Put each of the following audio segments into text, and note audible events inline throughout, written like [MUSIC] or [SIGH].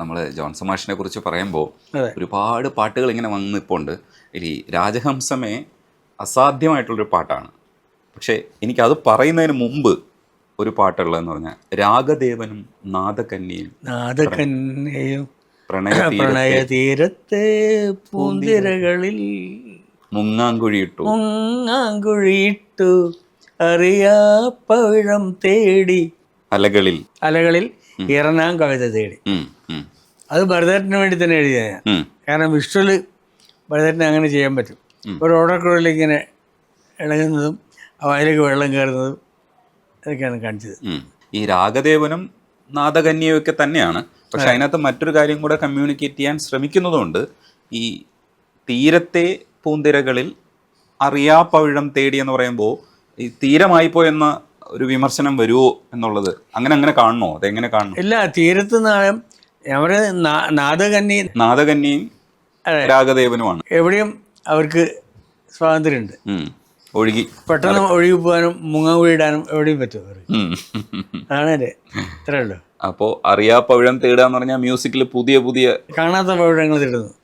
നമ്മൾ ജോൺസൺ മാഷിനെ കുറിച്ച് പറയുമ്പോൾ ഒരുപാട് പാട്ടുകൾ ഇങ്ങനെ വന്ന് ഉണ്ട് ഇനി രാജഹംസമേ അസാധ്യമായിട്ടുള്ളൊരു പാട്ടാണ്. പക്ഷേ എനിക്കത് പറയുന്നതിന് മുമ്പ് ഒരു പാട്ടുള്ളതെന്ന് പറഞ്ഞാൽ രാഗദേവനും നാദകന്യയും നാദകന്യയും പ്രണയതീരത്തെ പ്രണയ തീരത്തെ പൂന്തിരകളിൽ മുങ്ങാങ്കുഴിയിട്ടു. മുങ്ങാങ്കുഴിയിട്ടു അറിയാപ്പവിഴം തേടി അലകളിൽ. അലകളിൽ ഇറങ്ങാൻ കവിത തേടി. അത് ഭരതേട്ടന് വേണ്ടി തന്നെ എഴുതിയ ഞാൻ. കാരണം വിഷ്വൽ ഭരതേട്ടന് അങ്ങനെ ചെയ്യാൻ പറ്റും. ഒരു ഓടക്കുഴലിൽ ഇങ്ങനെ ഇളകുന്നതും വയലേക്ക് വെള്ളം കയറുന്നതും അതൊക്കെയാണ് കാണിച്ചത്. ഈ രാഗദേവനും നാദകന്യയും ഒക്കെ തന്നെയാണ്. പക്ഷെ അതിനകത്ത് മറ്റൊരു കാര്യം കൂടെ കമ്മ്യൂണിക്കേറ്റ് ചെയ്യാൻ ശ്രമിക്കുന്നതുകൊണ്ട് ഈ തീരത്തെ പൂന്തിരകളിൽ അറിയാപ്പവിഴം തേടി എന്ന് പറയുമ്പോൾ ഈ തീരമായി പോയെന്ന ഒരു വിമർശനം വരുമോ എന്നുള്ളത്? അങ്ങനെ അങ്ങനെ കാണണോ? അതെങ്ങനെ കാണണം? ഇല്ല തീരത്ത് നാളം അവർ നാ- നാദകന്യയും രാഗദേവനുമാണ്. എവിടെയും അവർക്ക് സ്വാതന്ത്ര്യമുണ്ട്. ഒഴുകി പെട്ടെന്ന് ഒഴുകി പോകാനും മുങ്ങ വീടാനും എവിടെയും പറ്റും. അതാണ് എന്റെ ഇത്രേ ഉള്ളൂ. അപ്പോൾ അറിയാ പവിഴം എന്ന് പറഞ്ഞാൽ മ്യൂസിക്കിൽ പുതിയ പുതിയ കാണാത്ത പവിഴങ്ങൾ തേടുന്നു.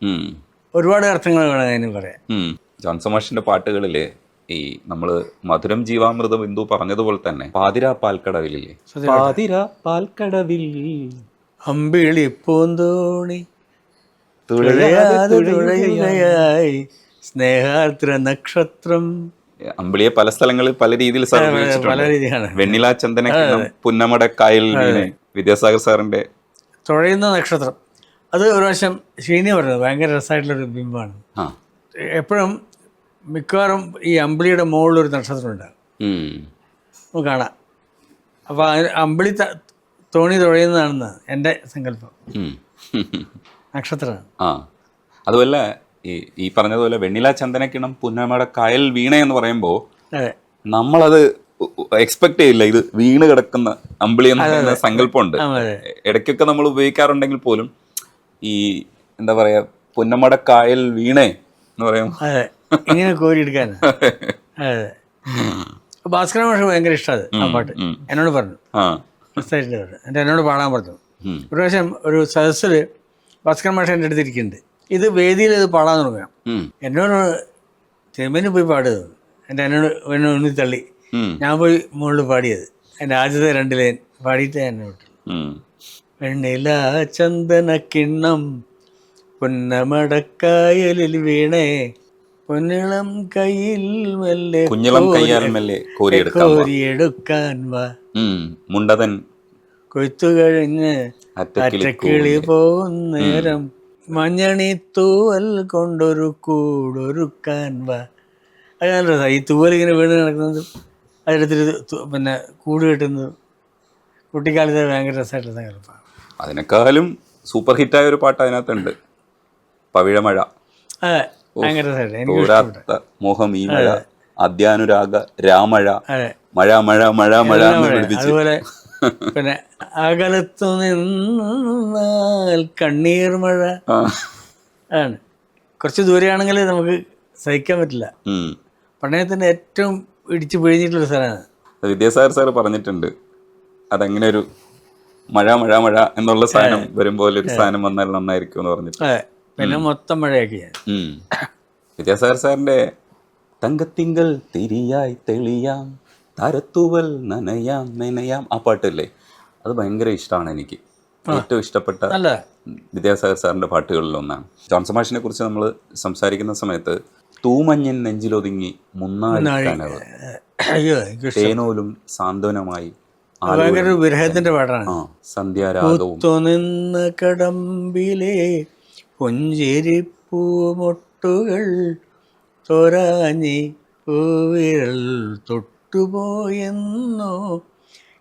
ഒരുപാട് അർത്ഥങ്ങൾ വേണം അതിന് പറയാം ജോൺസമാഷിന്റെ പാട്ടുകളിൽ ഈ നമ്മൾ മധുരം ജീവാമൃതം ബിന്ദു പറഞ്ഞതുപോലെ തന്നെ. പാതിര പാൽക്കടവിലില്ലേ? പാതിര പാൽക്കടവിൽ. അമ്പിളി പൂന്തോണി തുഴയാതെ തുഴയുകയായി. സ്നേഹാർദ്ര നക്ഷത്രം. അമ്പിളിയെ പല സ്ഥലങ്ങളിൽ പല രീതിയിൽ പല രീതിയാണ് വെണ്ണില ചന്ദന പുന്നമട കായൽ വീണ് വിദ്യാസാഗർ സാറിന്റെ തുഴയുന്ന നക്ഷത്രം. അത് ഒരു പ്രാവശ്യം ശ്രീനി പറഞ്ഞത്. ഭയങ്കര രസമായിട്ടുള്ളൊരു ബിംബമാണ് ബിംബാണ് എപ്പോഴും മിക്കവാറും ഈ അമ്പിളിയുടെ മുകളിലൊരു നക്ഷത്രം ഉണ്ടാകും ഉം. നമുക്ക് കാണാം. അപ്പോൾ അമ്പിളി തോണി തുഴയുന്നതാണെന്ന് എന്റെ സങ്കല്പം. നക്ഷത്രമാണ്. ആ. അതുപോലെ ഈ ഈ പറഞ്ഞതുപോലെ വെണ്ണില ചന്ദനക്കിണം പുന്നമട കായൽ വീണ എന്ന് പറയുമ്പോൾ നമ്മളത് എക്സ്പെക്ട് ചെയ്യില്ല. ഇത് വീണ് കിടക്കുന്ന അമ്പിളി എന്ന് പറയുന്ന സങ്കല്പമുണ്ട്. ഇടയ്ക്കൊക്കെ നമ്മൾ ഉപയോഗിക്കാറുണ്ടെങ്കിൽ പോലും ഈ എന്താ പറയുക പുന്നമട കായൽ വീണേ എന്ന് പറയുമ്പോൾ ഇങ്ങനെ കോരിയെടുക്കാൻ [LAUGHS] അതെ. ഭാസ്കര മാഷ് ഭയങ്കര ഇഷ്ടമാണ് ആ പാട്ട്. എന്നോട് പറഞ്ഞു. എന്നിട്ട് എന്നോട് പാടാൻ പറഞ്ഞു. ഒരു പ്രാവശ്യം ഒരു സദസ്സിൽ ഭാസ്കര മാഷ് എന്റെ അടുത്ത് ഇരിക്കുന്നുണ്ട് ഇത് വേദിയിൽ ഇത് പാടാൻ തുടങ്ങാം എന്നോട് ചെമ്മീന് പോയി പാടിയത്. എന്റെ എന്നോട് എന്നോട് തള്ളി ഞാൻ പോയി മുകളിൽ പാടിയത്. എന്റെ ആദ്യത്തെ രണ്ട് ലൈൻ പാടിയിട്ട് എന്നെ വിട്ടു. വെണ്ണില ചന്ദന കിണ്ണം പൊന്നമടക്കായലിൽ വീണേ. പൊന്നിളം കയ്യിൽ മെല്ലെ കുഞ്ഞിളം കയ്യാൽ മെല്ലെ കോരിയെടുക്കാം. കോരിയെടുക്കാൻ വാ. മുണ്ടതൻ കൊയ്ത്തു കഴിഞ്ഞ് അറ്റക്കിളി പോകുന്ന നേരം. മഞ്ഞണി തൂവൽ കൊണ്ടൊരു കൂടൊരുക്കാൻ വാ. അത് നല്ല രസമാണ് ഈ തൂവൽ ഇങ്ങനെ വീണ് നടക്കുന്നത് അതിനടുത്തൊരു പിന്നെ കൂട് കെട്ടുന്നതും കുട്ടിക്കാലത്ത് ഭയങ്കര രസമായിട്ടുള്ള സങ്കല്പമാണ് അതിനേക്കാളും സൂപ്പർ ഹിറ്റായ ഒരു പാട്ട് അതിനകത്തുണ്ട്. പവിഴമഴ. അതെ തോരാത്ത മോഹം ഈ മഴ അധ്യാനുരാഗ രാമഴ മഴ മഴ മഴ മഴ അതുപോലെ പിന്നെ അകലത്തു നിന്നാൽ കണ്ണീർ മഴ. അതാണ് കുറച്ച് ദൂരെയാണെങ്കിൽ നമുക്ക് സഹിക്കാൻ പറ്റില്ല. പ്രണയത്തിന്റെ ഏറ്റവും ഇടിച്ചു പിഴിഞ്ഞിട്ടുള്ള സ്ഥലമാണ്. വിദ്യാസാഗർ സാറ് പറഞ്ഞിട്ടുണ്ട്. അതെങ്ങനെ ഒരു മഴ മഴ മഴ എന്നുള്ള സാധനം വരുമ്പോൾ ഒരു സാധനം വന്നാൽ നന്നായിരിക്കും എന്ന് പറഞ്ഞിട്ട് പിന്നെ മൊത്തം മഴയൊക്കെയാണ് വിദ്യാസാഗർ സാറിന്റെ തങ്കത്തിങ്കൾ തിരിയായി തെളിയാം തരത്തുവൽ നനയാം നനയാം. ആ പാട്ടില്ലേ? അത് ഭയങ്കര ഇഷ്ടമാണ് എനിക്ക്. ഏറ്റവും ഇഷ്ടപ്പെട്ട വിദ്യാസാഗർ സാറിന്റെ പാട്ടുകളിൽ ഒന്നാണ്. ജോൺസൺ മാഷിനെ കുറിച്ച് നമ്മൾ സംസാരിക്കുന്ന സമയത്ത് തൂമഞ്ഞൻ നെഞ്ചിലൊതുങ്ങി മുന്നാഴി കനവ്. അയ്യോ എനിക്ക് ഇഷ്ടം. തേനോലും സാന്ത്വനമായി ഭയങ്കര വിരഹത്തിന്റെ പാട്ടാണ്. സന്ധ്യാരാഗവും കടമ്പിലെ പുഞ്ചിരിപ്പൂമൊട്ടുകൾ തൊരാഞ്ഞി പൂവിരൽ തൊട്ടുപോയെന്നു.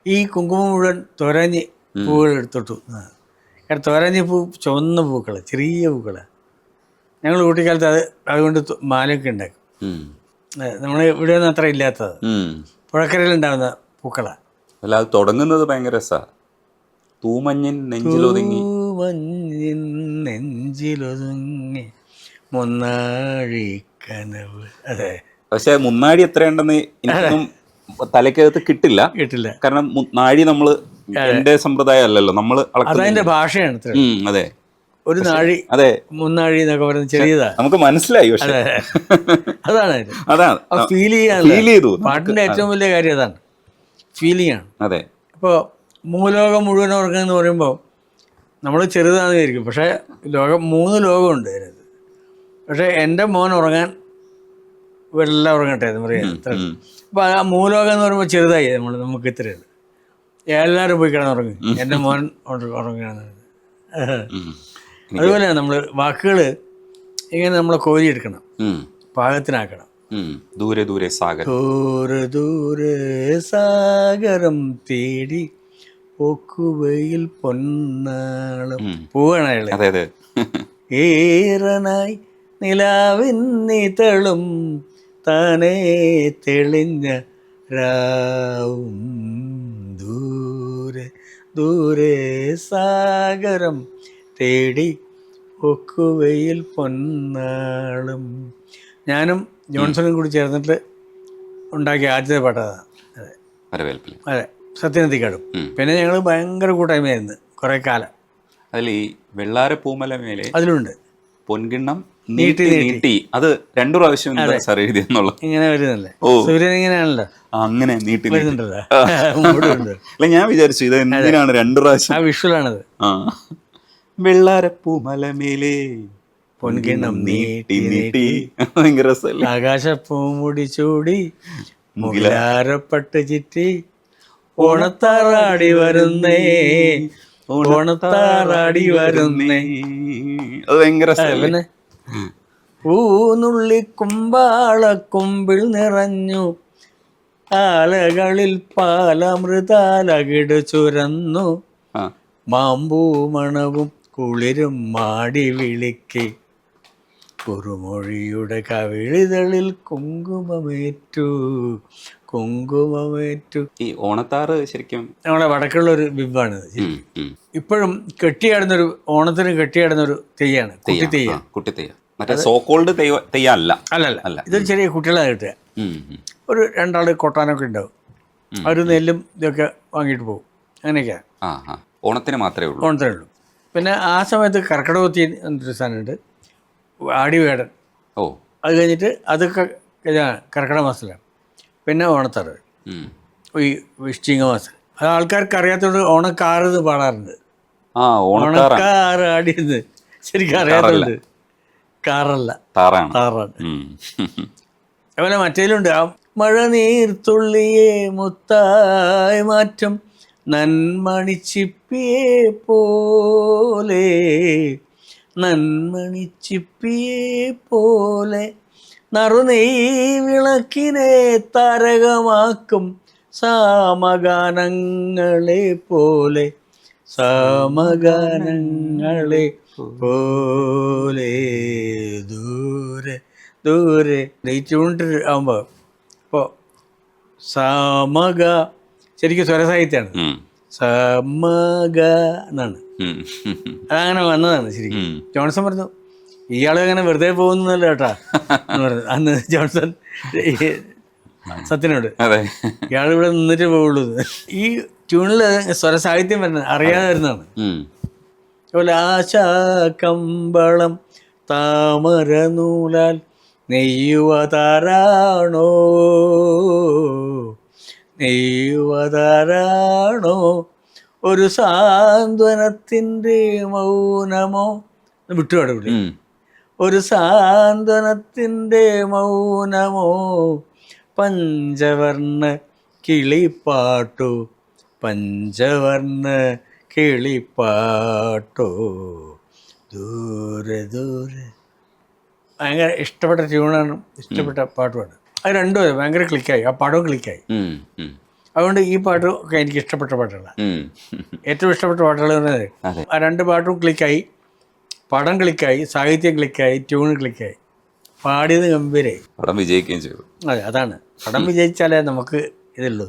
ഈ കുങ്കുമം മുഴുവൻ തൊരഞ്ഞി പൂവുകൾ എടുത്തിട്ടു. കാരണം തൊരഞ്ഞി പൂ ചുവന്ന പൂക്കൾ ചെറിയ പൂക്കൾ ഞങ്ങൾ കുട്ടിക്കാലത്ത് അത് അതുകൊണ്ട് മാലയൊക്കെ ഉണ്ടാക്കും. നമ്മുടെ ഇവിടെ ഒന്നും അത്ര ഇല്ലാത്തത്. പുഴക്കരയിൽ പുഴക്കരയിലുണ്ടാകുന്ന പൂക്കളാണ് അല്ല അത് തുടങ്ങുന്നത് ഭയങ്കര രസാ. തൂമഞ്ഞിൻ നെഞ്ചിലൊതുങ്ങി. നെഞ്ചിലൊതുങ്ങി മുന്നാഴി കനവ് അതെ. പക്ഷെ മുന്നാടി എത്രയുണ്ടെന്ന് എനിക്കൊന്നും തലക്കകത്ത് കിട്ടില്ല. കിട്ടില്ല. കാരണം നാഴി നമ്മൾ എന്റെ സമ്പ്രദായം അല്ലല്ലോ നമ്മൾ അതതിന്റെ ഭാഷയാണ് അതെ. ഒരു നാഴി അതെ. മുന്നാഴി എന്നൊക്കെ പറയുന്നത് ചെറിയതാ. നമുക്ക് മനസ്സിലായി പക്ഷെ. അതാണ് അതാണ് ഫീൽ ചെയ്യാൻ ഫീൽ ചെയ്തു. പാട്ടിന്റെ ഏറ്റവും വലിയ കാര്യം അതാണ്. ഫീലിംഗ് ആണ്. അതെ. അപ്പോൾ മൂലോകം മുഴുവൻ ഉറങ്ങുക എന്ന് പറയുമ്പോൾ നമ്മൾ ചെറുതാണെന്ന് വിചാരിക്കും പക്ഷേ ലോകം മൂന്ന് ലോകമുണ്ട് അതിനകത്ത്. പക്ഷേ എന്റെ മോൻ ഉറങ്ങാൻ വെള്ളം ഉറങ്ങട്ടെ എന്ന് പറയാം. അപ്പോൾ ആ മൂലോകം എന്ന് പറയുമ്പോൾ ചെറുതായി നമ്മൾ നമുക്ക് ഇത്ര എല്ലാവരും പോയി കിടന്നുറങ്ങി. എന്റെ മോൻ ഉറങ്ങുകയാണ് അതുപോലെ നമ്മൾ വാക്കുകൾ ഇങ്ങനെ നമ്മളെ കോരി എടുക്കണം. പാകത്തിനാക്കണം. ദൂരെ ദൂരെ സാഗരം. ദൂരെ ദൂരെ സാഗരം തേടി പോക്കുവയിൽ പൊന്നാളം. പോവാണ് അയാൾ. അതെ അതെ. ഏറനായി നിലാവിന്നിതളും താനേ തെളിഞ്ഞ രാവും. ദൂരെ ദൂരെ സാഗരം തേടി ഒക്കുവയിൽ പൊന്നാളും. ഞാനും ജോൺസണും കൂടി ചേർന്നിട്ട് ഉണ്ടാക്കിയ ആദ്യത്തെ പാട്ടതാണ് അതെ. വരവേൽപ്പിൽ അതെ. സത്യനന്ദിക്കാടും. പിന്നെ ഞങ്ങൾ ഭയങ്കര കൂട്ടായ്മയായിരുന്നു കുറേ കാലം. അതിൽ ഈ വെള്ളാര പൂമല മേലെ അതിലുണ്ട്. പൊൻകിണ്ണം നീട്ടി നീട്ടി അത് രണ്ടു പ്രാവശ്യം സാർ ഇങ്ങനെ വരുന്നല്ലേ? ഓ. സൂര്യൻ ഇങ്ങനെയാണല്ലോ. അങ്ങനെ നീട്ടി വരുന്നുണ്ടല്ലോ. അല്ല ഞാൻ വിചാരിച്ചു ഇത് എന്തിനാണ് രണ്ടു പ്രാവശ്യം? ആ വിഷ്വലാണത്. ആ. വെള്ളാരപ്പൂമല മേലെ പൊൻകിണ്ണം നീട്ടി നീട്ടി ഭയങ്കര ആകാശ ആകാശപ്പൂമുടി ചൂടി മുകിലാരപ്പട്ട് ചിറ്റി ഓണത്താറാടി വരുന്നേ. ഓണത്താറാടി വരുന്നേ. അത് ഭയങ്കര പിന്നെ കുമ്പാളക്കൊമ്പിൽ നിറഞ്ഞു. ആലകളിൽ പാലമൃതാലകിട് ചുരന്നു. മാമ്പൂ മണവും കുളിരും മാടി വിളിക്ക്. കുറുമൊഴിയുടെ കവിളിതളിൽ കുങ്കുമമേറ്റു കുങ്കുമമേറ്റു. ഈ ഓണത്താറ് ശരിക്കും നമ്മളെ വടക്കുള്ള ഒരു ബിംബാണ്. ഇപ്പോഴും കെട്ടിയാടുന്നൊരു ഓണത്തിന് കെട്ടിയാടുന്നൊരു തെയ്യാണ് കുട്ടി തെയ്യ മറ്റേ സോക്കോൾഡ് തെയ്യ അല്ല. അല്ലല്ല അല്ല. ഇതൊരു ചെറിയ കുട്ടികളെ കിട്ടുക. ഒരു രണ്ടാൾ കൊട്ടാനൊക്കെ ഉണ്ടാവും. അവർ നെല്ലും ഇതൊക്കെ വാങ്ങിയിട്ട് പോകും. അങ്ങനെയൊക്കെയാണ് ഓണത്തിന് മാത്രമേ ഉള്ളൂ. ഓണത്തിനേ ഉള്ളൂ. പിന്നെ ആ സമയത്ത് കർക്കിടകത്തി എന്നൊരു സാധനമുണ്ട്. ആടിവേടൻ. ഓ. അത് കഴിഞ്ഞിട്ട് അതൊക്കെ ഇതാണ് കർക്കിടക മാസത്തിലാണ്. പിന്നെ ഓണത്തറവ്. ഈ വൃശ്ചിക മാസം. അത് ആൾക്കാർക്ക് അറിയാത്തതുകൊണ്ട് ഓണക്കാറെന്ന് പാടാറുണ്ട്. ഓണക്കാറ് ആടിയെന്ന് ശരിക്കും അറിയാത്തതുണ്ട് കാറല്ല. താറാണ്. താറാണ്. [LAUGHS] അതുപോലെ മറ്റേലുണ്ട് ആ മഴ നീർത്തുള്ളിയെ മുത്തായി മാറ്റം. നന്മണിച്ചിപ്പിയെ പോലെ നന്മണിച്ചിപ്പിയെ പോലെ നറുനെയ് വിളക്കിനെ താരകമാക്കും സാമഗാനങ്ങളെ പോലെ സാമഗാനങ്ങളെ പോലെ. ദൂരെ ദൂരെ. നെയ്ച്ചുകൊണ്ട് ആകുമ്പോൾ ഇപ്പോൾ സാമഗ ശരിക്കും സ്വരസാഹിത്യമാണ്. സമഗ എന്നാണ്. അതങ്ങനെ വന്നതാണ് ശരിക്കും. ജോൺസൺ പറഞ്ഞു ഇയാൾ അങ്ങനെ വെറുതെ പോകുന്നല്ല കേട്ടാ. പറഞ്ഞു. അന്ന് ജോൺസൺ സത്യനോട് അതെ. ഇയാൾ ഇവിടെ നിന്നിട്ട് പോകുള്ളൂ എന്ന്. ഈ ട്യൂണിൽ സ്വരസാഹിത്യം വരുന്നത് അറിയാതെ വരുന്നതാണ് ആശാകമ്പളം താമര നൂലാൽ നെയ്യുവ നെയ്യുവതാരാണോ? നെയ്യുവതാരാണോ? ഒരു സാന്ത്വനത്തിന്റെ മൗനമോ? വിട്ടുപാടും കൂടി ഉം. ഒരു സാന്ത്വനത്തിന്റെ മൗനമോ? പഞ്ചവർണ കിളിപ്പാട്ടു. പഞ്ചവർണ കിളിപ്പാട്ടോ. ദൂരെ ദൂരെ. ഭയങ്കര ഇഷ്ടപ്പെട്ട ട്യൂണാണ് ഇഷ്ടപ്പെട്ട പാട്ടുമാണ് അത് രണ്ടും ഭയങ്കര ക്ലിക്കായി ആ പടവും ക്ലിക്കായി. അതുകൊണ്ട് ഈ പാട്ടും ഒക്കെ എനിക്ക് ഇഷ്ടപ്പെട്ട പാട്ടുകളാണ്. ഏറ്റവും ഇഷ്ടപ്പെട്ട പാട്ടുകൾ എന്ന് അതെ. പറയുന്നത് ആ രണ്ട് പാട്ടും ക്ലിക്കായി പടം ക്ലിക്കായി സാഹിത്യം ക്ലിക്കായി ട്യൂൺ ക്ലിക്കായി പാടിയത് ഗംഭീരായി. പടം വിജയിക്കുകയും ചെയ്തു. അതെ അതാണ്. പടം വിജയിച്ചാലേ നമുക്ക് ഇതുള്ളൂ.